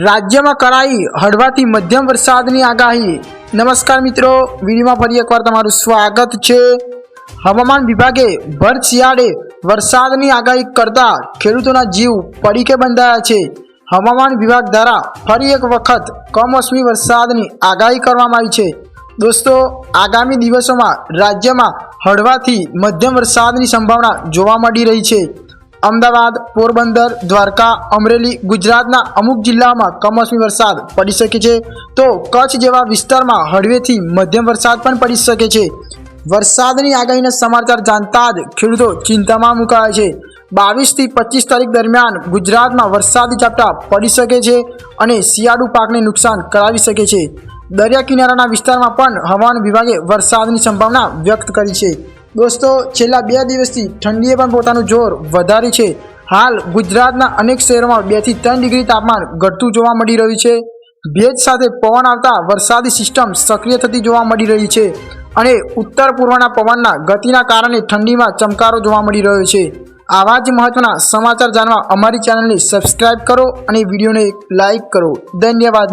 રાજ્યમાં કરાઈ હળવાથી મધ્યમ વરસાદની આગાહી. નમસ્કાર મિત્રો, વિડીયોમાં ફરી એકવાર તમારું સ્વાગત છે. હવામાન વિભાગે ભર શિયાળે વરસાદની આગાહી કરતા ખેડૂતોના જીવ પડીકે બંધાયા છે. હવામાન વિભાગ દ્વારા ફરી એક વખત કમોસમી વરસાદની આગાહી કરવામાં આવી છે. દોસ્તો, આગામી દિવસોમાં રાજ્યમાં હળવાથી મધ્યમ વરસાદની સંભાવના જોવા મળી રહી છે. અમદાવાદ, પોરબંદર, દ્વારકા, અમરેલી, ગુજરાતના અમુક જિલ્લાઓમાં કમોસમી વરસાદ પડી શકે છે. તો કચ્છ જેવા વિસ્તારમાં હળવેથી મધ્યમ વરસાદ પણ પડી શકે છે. વરસાદની આગાહીના સમાચાર જાણતા જ ખેડૂતો ચિંતામાં મુકાયા છે. બાવીસથી પચીસ તારીખ દરમિયાન ગુજરાતમાં વરસાદી ઝાપટા પડી શકે છે અને શિયાળુ પાકને નુકસાન કરાવી શકે છે. દરિયા કિનારાના વિસ્તારમાં પણ હવામાન વિભાગે વરસાદની સંભાવના વ્યક્ત કરી છે. દોસ્તો, છેલ્લા બે દિવસથી ઠંડીએ પણ પોતાનું જોર વધાર્યું છે. હાલ ગુજરાતના અનેક શહેરોમાં બેથી ત્રણ ડિગ્રી તાપમાન ઘટતું જોવા મળી રહ્યું છે. ભેજ સાથે પવન આવતા વરસાદી સિસ્ટમ સક્રિય થતી જોવા મળી રહી છે અને ઉત્તર પૂર્વના પવનના ગતિના કારણે ઠંડીમાં ચમકારો જોવા મળી રહ્યો છે. આવા જ મહત્વના સમાચાર જાણવા અમારી ચેનલને સબસ્ક્રાઈબ કરો અને વિડીયોને લાઇક કરો. ધન્યવાદ.